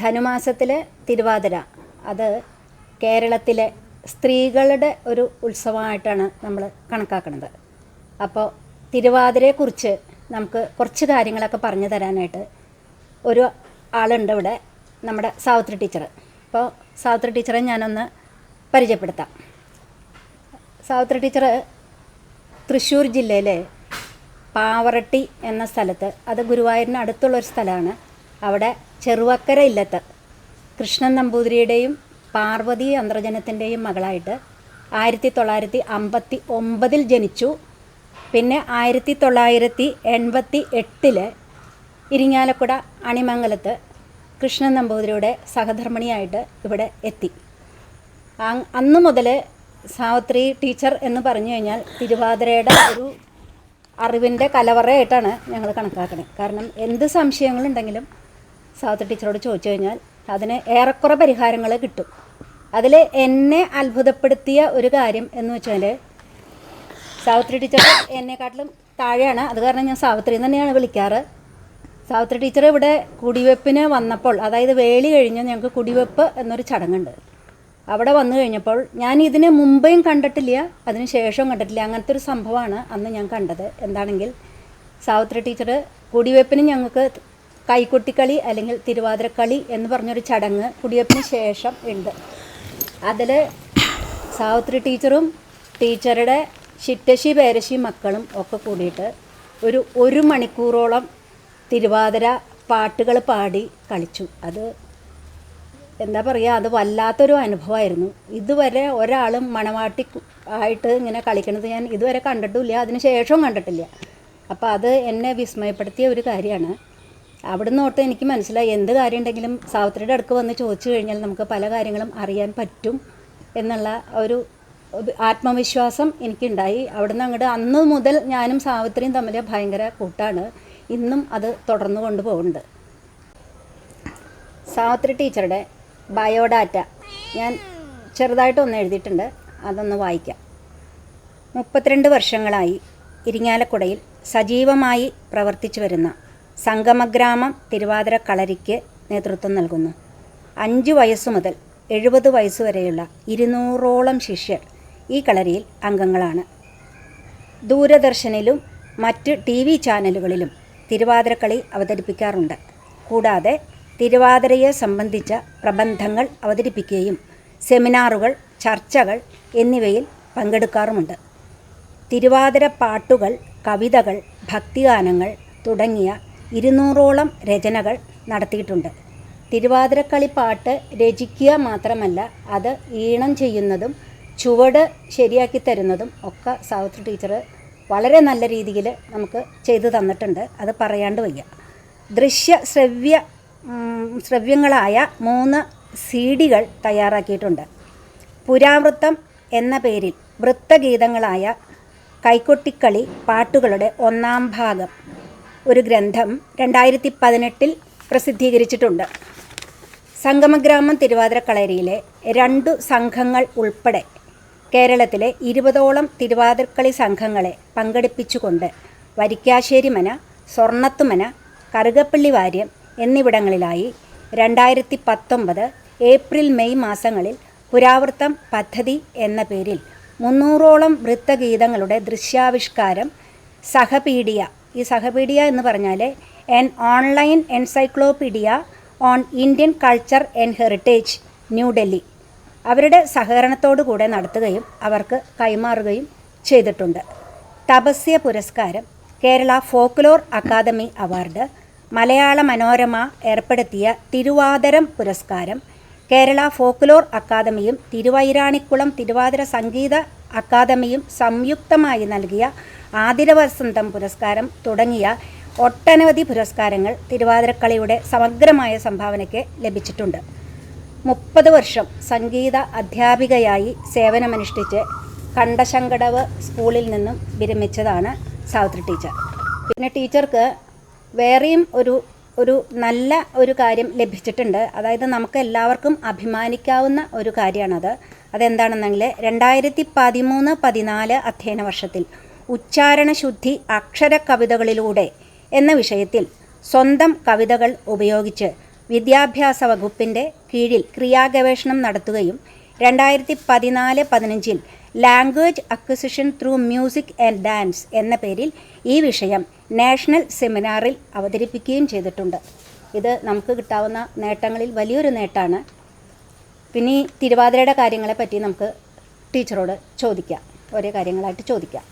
ധനുമാസത്തിലെ തിരുവാതിര അത് കേരളത്തിലെ സ്ത്രീകളുടെ ഒരു ഉത്സവമായിട്ടാണ് നമ്മൾ കണക്കാക്കുന്നത് അപ്പോൾ തിരുവാതിരയെക്കുറിച്ച് നമുക്ക് കുറച്ച് കാര്യങ്ങളൊക്കെ പറഞ്ഞു തരാനായിട്ട് ഒരു ആളുണ്ട് ഇവിടെ നമ്മുടെ സാവിത്രി ടീച്ചർ അപ്പോൾ സാവിത്രി ടീച്ചറെ ഞാനൊന്ന് പരിചയപ്പെടുത്താം. സാവിത്രി ടീച്ചർ തൃശ്ശൂർ ജില്ലയിലെ പാവറട്ടി എന്ന സ്ഥലത്ത് അത് ഗുരുവായൂരിന് അടുത്തുള്ളൊരു സ്ഥലമാണ്. അവിടെ ചെറുവക്കര ഇല്ലത്ത് കൃഷ്ണൻ നമ്പൂതിരിയുടെയും പാർവതി അന്തർജനത്തിന്റെയും മകളായിട്ട് ആയിരത്തി തൊള്ളായിരത്തി അമ്പത്തി ഒമ്പതിൽ ജനിച്ചു. പിന്നെ ആയിരത്തി തൊള്ളായിരത്തി എൺപത്തി എട്ടിൽ ഇരിങ്ങാലക്കുട അണിമംഗലത്ത് കൃഷ്ണൻ നമ്പൂതിരിയുടെ സഹധർമ്മിണിയായിട്ട് ഇവിടെ എത്തി. അന്ന് മുതൽ സാവിത്രി ടീച്ചർ എന്ന് പറഞ്ഞു കഴിഞ്ഞാൽ തിരുവാതിരയുടെ ഒരു അറിവിന്റെ കലവറയായിട്ടാണ് ഞങ്ങൾ കണക്കാക്കുന്നത് കാരണം എന്ത് സംശയങ്ങളുണ്ടെങ്കിലും സാവിത്രി ടീച്ചറോട് ചോദിച്ചു കഴിഞ്ഞാൽ അതിന് ഏറെക്കുറെ പരിഹാരങ്ങൾ കിട്ടും. അതിൽ എന്നെ അത്ഭുതപ്പെടുത്തിയ ഒരു കാര്യം എന്ന് വെച്ചാൽ സാവിത്രി ടീച്ചർ എന്നെക്കാട്ടിലും താഴെയാണ്. അത് കാരണം ഞാൻ സാവിത്രി തന്നെയാണ് വിളിക്കാറ്. സാവിത്രി ടീച്ചർ ഇവിടെ കുടിവെപ്പിന് വന്നപ്പോൾ അതായത് വേളി കഴിഞ്ഞ് ഞങ്ങൾക്ക് കുടിവെപ്പ് എന്നൊരു ചടങ്ങുണ്ട്. അവിടെ വന്നു കഴിഞ്ഞപ്പോൾ ഞാൻ ഇതിന് മുമ്പേയും കണ്ടിട്ടില്ല അതിന് ശേഷവും കണ്ടിട്ടില്ല. അങ്ങനത്തെ ഒരു സംഭവമാണ് അന്ന് ഞാൻ കണ്ടത്. എന്താണെങ്കിൽ സാവിത്രി ടീച്ചർ കുടിവെപ്പിന് ഞങ്ങൾക്ക് കൈകൊട്ടിക്കളി അല്ലെങ്കിൽ തിരുവാതിരക്കളി എന്ന് പറഞ്ഞൊരു ചടങ്ങ് കുടിയപ്പിന് ശേഷം ഉണ്ട്. അതിൽ സാവിത്രി ടീച്ചറും ടീച്ചറുടെ ചിറ്റശി പേരശി മക്കളും ഒക്കെ കൂടിയിട്ട് ഒരു ഒരു മണിക്കൂറോളം തിരുവാതിര പാട്ടുകൾ പാടി കളിച്ചു. അത് എന്താ പറയുക അത് വല്ലാത്തൊരു അനുഭവമായിരുന്നു. ഇതുവരെ ഒരാളും മണവാട്ടി ആയിട്ട് ഇങ്ങനെ കളിക്കുന്നത് ഞാൻ ഇതുവരെ കണ്ടിട്ടില്ല അതിന് ശേഷവും കണ്ടിട്ടില്ല. അപ്പോൾ അത് എന്നെ വിസ്മയപ്പെടുത്തിയ ഒരു കാര്യമാണ്. അവിടുന്ന് ഓർത്ത് എനിക്ക് മനസ്സിലായി എന്ത് കാര്യം ഉണ്ടെങ്കിലും സാവിത്രിയുടെ അടുക്ക് വന്ന് ചോദിച്ചു കഴിഞ്ഞാൽ നമുക്ക് പല കാര്യങ്ങളും അറിയാൻ പറ്റും എന്നുള്ള ഒരു ഒരു ആത്മവിശ്വാസം എനിക്കുണ്ടായി. അവിടുന്ന് അങ്ങോട്ട് അന്ന് മുതൽ ഞാനും സാവിത്രിയും തമ്മിൽ ഭയങ്കര കൂട്ടാണ്. ഇന്നും അത് തുടർന്നു കൊണ്ടുപോകുന്നുണ്ട് സാവിത്രി ടീച്ചറുടെ ബയോഡാറ്റ ഞാൻ ചെറുതായിട്ടൊന്ന് എഴുതിയിട്ടുണ്ട്. അതൊന്ന് വായിക്കാം. മുപ്പത്തിരണ്ട് വർഷങ്ങളായി ഇരിങ്ങാലക്കുടയിൽ സജീവമായി പ്രവർത്തിച്ചു വരുന്ന സംഗമഗ്രാമം തിരുവാതിര കളരിക്ക് നേതൃത്വം നൽകുന്നു. അഞ്ച് വയസ്സു മുതൽ എഴുപത് വയസ്സുവരെയുള്ള ഇരുന്നൂറോളം ശിഷ്യർ ഈ കളരിയിൽ അംഗങ്ങളാണ്. ദൂരദർശനിലും മറ്റ് ടി വി ചാനലുകളിലും തിരുവാതിരക്കളി അവതരിപ്പിക്കാറുണ്ട്. കൂടാതെ തിരുവാതിരയെ സംബന്ധിച്ച പ്രബന്ധങ്ങൾ അവതരിപ്പിക്കുകയും സെമിനാറുകൾ ചർച്ചകൾ എന്നിവയിൽ പങ്കെടുക്കാറുമുണ്ട്. തിരുവാതിര പാട്ടുകൾ കവിതകൾ ഭക്തിഗാനങ്ങൾ തുടങ്ങിയ ഇരുന്നൂറോളം രചനകൾ നടത്തിയിട്ടുണ്ട്. തിരുവാതിരക്കളി പാട്ട് രചിക്കുക മാത്രമല്ല അത് ഈണം ചെയ്യുന്നതും ചുവട് ശരിയാക്കി തരുന്നതും ഒക്കെ സാവിത്രി ടീച്ചർ വളരെ നല്ല രീതിയിൽ നമുക്ക് ചെയ്തു തന്നിട്ടുണ്ട്. അത് പറയാണ്ട് വയ്യ. ദൃശ്യ ശ്രവ്യ ശ്രവ്യങ്ങളായ മൂന്ന് സി ഡികൾ തയ്യാറാക്കിയിട്ടുണ്ട്. പുരാവൃത്തം എന്ന പേരിൽ വൃത്തഗീതങ്ങളായ കൈക്കൊട്ടിക്കളി പാട്ടുകളുടെ ഒന്നാം ഭാഗം. ഒരു ഗ്രന്ഥം രണ്ടായിരത്തി പതിനെട്ടിൽ പ്രസിദ്ധീകരിച്ചിട്ടുണ്ട്. സംഗമഗ്രാമം തിരുവാതിരക്കളരിയിലെ രണ്ടു സംഘങ്ങൾ ഉൾപ്പെടെ കേരളത്തിലെ ഇരുപതോളം തിരുവാതിരക്കളി സംഘങ്ങളെ പങ്കെടുപ്പിച്ചുകൊണ്ട് വരിക്കാശ്ശേരി മന സ്വർണത്തുമന കറുകപ്പള്ളി വാര്യം എന്നിവിടങ്ങളിലായി രണ്ടായിരത്തി പത്തൊമ്പത് ഏപ്രിൽ മെയ് മാസങ്ങളിൽ പുരാവൃത്തം പദ്ധതി എന്ന പേരിൽ മുന്നൂറോളം വൃത്തഗീതങ്ങളുടെ ദൃശ്യാവിഷ്കാരം സഹപീഡിയ ഈ സഹപീഡിയ എന്ന് പറഞ്ഞാൽ an online encyclopedia on Indian culture and heritage New Delhi അവരുടെ സഹകരണത്തോടു കൂടെ നടത്തുകയും അവർക്ക് കൈമാറുകയും ചെയ്തിട്ടുണ്ട്. തപസ്യ പുരസ്കാരം Kerala folklore academy award Malayala Manorama ഏർപ്പെടുത്തിയ തിരുവാതിരം പുരസ്കാരം കേരള ഫോക്ലോർ അക്കാദമിയും തിരുവൈരാണിക്കുളം തിരുവാതിര സംഗീത അക്കാദമിയും സംയുക്തമായി നൽകിയ ആതിരവസന്തം പുരസ്കാരം തുടങ്ങിയ ഒട്ടനവധി പുരസ്കാരങ്ങൾ തിരുവാതിരക്കളിയുടെ സമഗ്രമായ സംഭാവനയ്ക്ക് ലഭിച്ചിട്ടുണ്ട്. മുപ്പത് വർഷം സംഗീത അധ്യാപികയായി സേവനമനുഷ്ഠിച്ച് കണ്ടശങ്കടവ് സ്കൂളിൽ നിന്നും വിരമിച്ചതാണ് സാവിത്രി ടീച്ചർ. പിന്നെ ടീച്ചർക്ക് വേറെയും ഒരു ഒരു നല്ല ഒരു കാര്യം ലഭിച്ചിട്ടുണ്ട്. അതായത് നമുക്ക് എല്ലാവർക്കും അഭിമാനിക്കാവുന്ന ഒരു കാര്യമാണത്. അതെന്താണെന്നെങ്കിൽ രണ്ടായിരത്തി പതിമൂന്ന് പതിനാല് അധ്യയന വർഷത്തിൽ ഉച്ചാരണ ശുദ്ധി അക്ഷര കവിതകളിലൂടെ എന്ന വിഷയത്തിൽ സ്വന്തം കവിതകൾ ഉപയോഗിച്ച് വിദ്യാഭ്യാസ വകുപ്പിന്റെ കീഴിൽ ക്രിയാഗവേഷണം നടത്തുകയും രണ്ടായിരത്തി പതിനാല് പതിനഞ്ചിൽ language acquisition through music and dance എന്ന പേരിൽ ഈ വിഷയം നാഷണൽ സെമിനാറിൽ അവതരിപ്പിക്കുകയും ചെയ്തിട്ടുണ്ട്. ഇത് നമുക്ക് കിട്ടാവുന്ന നേട്ടങ്ങളിൽ വലിയൊരു നേട്ടമാണ് പിന്നെ ഈ തിരുവാതിരയുടെ കാര്യങ്ങളെപ്പറ്റി നമുക്ക് ടീച്ചറോട് ചോദിക്കാം. ഓരോ കാര്യങ്ങളായിട്ട് ചോദിക്കാം.